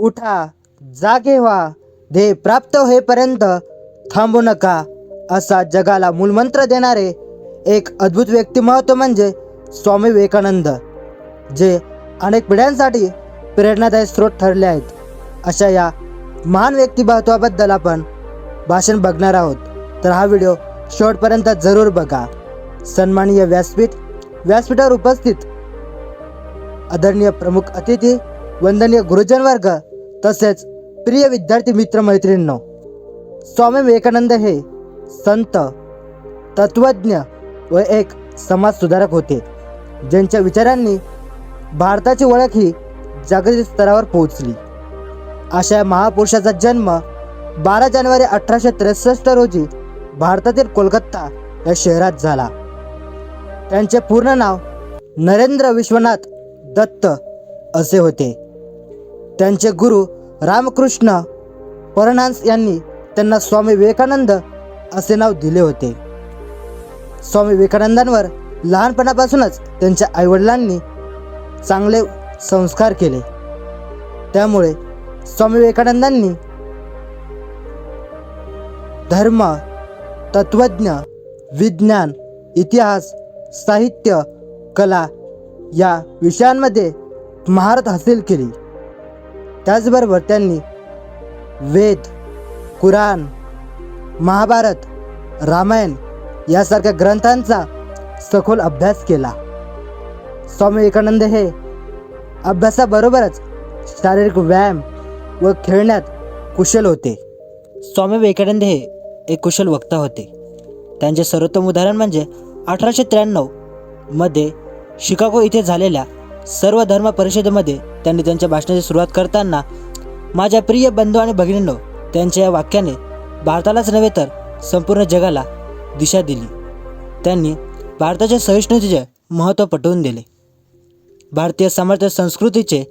उठा जागे व्हा ध्येय प्राप्त होईपर्यंत थांबू नका असा जगाला मूलमंत्र देणारे एक अद्भुत व्यक्तिमत्व म्हणजे स्वामी विवेकानंद जे अनेक पिढ्यांसाठी प्रेरणादायी स्रोत ठरले आहेत. अशा या महान व्यक्तिमत्वाबद्दल आपण भाषण बघणार आहोत. तर हा व्हिडिओ शेवटपर्यंत जरूर बघा. सन्माननीय व्यासपीठ व्यासपीठावर उपस्थित आदरणीय प्रमुख अतिथी वंदनीय गुरुजन वर्ग तसेच प्रिय विद्यार्थी मित्र मैत्रिणींनो स्वामी विवेकानंद हे संत तत्वज्ञ व एक समाजसुधारक होते ज्यांच्या विचारांनी भारताची ओळख ही जागतिक स्तरावर पोहोचली. अशा या महापुरुषाचा जन्म बारा जानेवारी अठराशे त्रेसष्ट रोजी भारतातील कोलकाता या शहरात झाला. त्यांचे पूर्ण नाव नरेंद्र विश्वनाथ दत्त असे होते. त्यांचे गुरु रामकृष्ण परणांस यांनी त्यांना स्वामी विवेकानंद असे नाव दिले होते. स्वामी विवेकानंदांवर लहानपणापासूनच त्यांच्या आईवडिलांनी चांगले संस्कार केले. त्यामुळे स्वामी विवेकानंदांनी धर्म तत्वज्ञ विज्ञान इतिहास साहित्य कला या विषयांमध्ये महारत हासिल केली. त्याचबरोबर त्यांनी वेद कुराण महाभारत रामायण यासारख्या ग्रंथांचा सखोल अभ्यास केला. स्वामी विवेकानंद हे अभ्यासाबरोबरच शारीरिक व्यायाम व खेळण्यात कुशल होते. स्वामी विवेकानंद हे एक कुशल वक्ता होते. त्यांचे सर्वोत्तम उदाहरण म्हणजे अठराशे त्र्याण्णवमध्ये शिकागो इथे झालेल्या सर्व धर्म परिषदेमध्ये त्यांनी त्यांच्या भाषणाची सुरुवात करताना माझ्या प्रिय बंधू आणि भगिनींनो त्यांच्या या वाक्याने भारतालाच नव्हे तर संपूर्ण जगाला दिशा दिली. त्यांनी भारताच्या सहिष्णुतेचे महत्त्व पटवून दिले. भारतीय सामर्थ्य संस्कृतीचे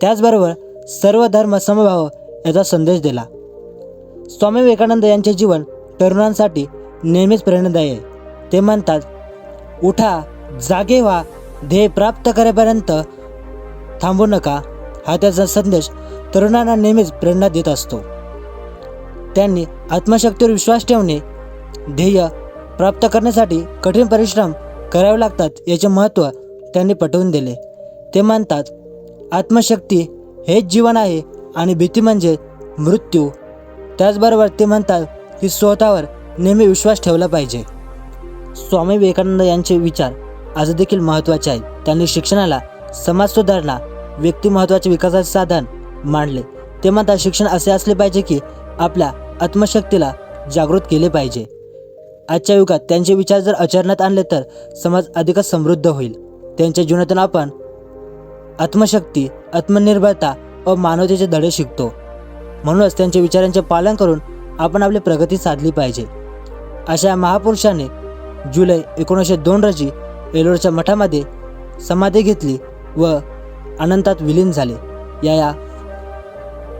त्याचबरोबर सर्व धर्म समभाव याचा संदेश दिला. स्वामी विवेकानंद यांचे जीवन तरुणांसाठी नेहमीच प्रेरणादायी आहे. ते म्हणतात उठा जागे व्हा ध्येय प्राप्त करेपर्यंत थांबू नका हा त्याचा संदेश तरुणांना नेहमीच प्रेरणा देत असतो. त्यांनी आत्मशक्तीवर विश्वास ठेवणे ध्येय प्राप्त करण्यासाठी कठीण परिश्रम करावे लागतात याचे महत्त्व त्यांनी पटवून दिले. ते मानतात आत्मशक्ती हेच जीवन आहे आणि भीती म्हणजे मृत्यू. त्याचबरोबर ते म्हणतात की स्वतःवर नेहमी विश्वास ठेवला पाहिजे. स्वामी विवेकानंद यांचे विचार आज देखील महत्त्वाचे आहेत. त्यांनी शिक्षणाला समाज सुधारणा व्यक्तिमत्वाचे विकासाचे साधन मांडले. ते म्हणतात शिक्षण असे असले पाहिजे की आपल्या आत्मशक्तीला जागृत केले पाहिजे. आजच्या युगात त्यांचे विचार जर आचरणात आणले तर समाज अधिकच समृद्ध होईल. त्यांच्या जीवनातून आपण आत्मशक्ती आत्मनिर्भरता व मानवतेचे धडे शिकतो. म्हणूनच त्यांच्या विचारांचे पालन करून आपण आपली प्रगती साधली पाहिजे. अशा महापुरुषाने जुलै एकोणीसशे दोन रोजी एलोरच्या मठामध्ये समाधी घेतली व अनंतात विलीन झाले. या या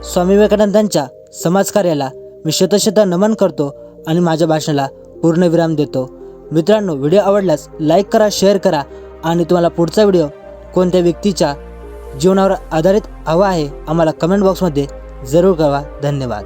स्वामी विवेकानंदांच्या समाजकार्याला मी शतशत नमन करतो आणि माझ्या भाषणाला पूर्णविराम देतो. मित्रांनो व्हिडिओ आवडल्यास लाईक करा शेअर करा आणि तुम्हाला पुढचा व्हिडिओ कोणत्या व्यक्तीच्या जीवनावर आधारित हवा आहे आम्हाला कमेंट बॉक्समध्ये जरूर कळवा. धन्यवाद.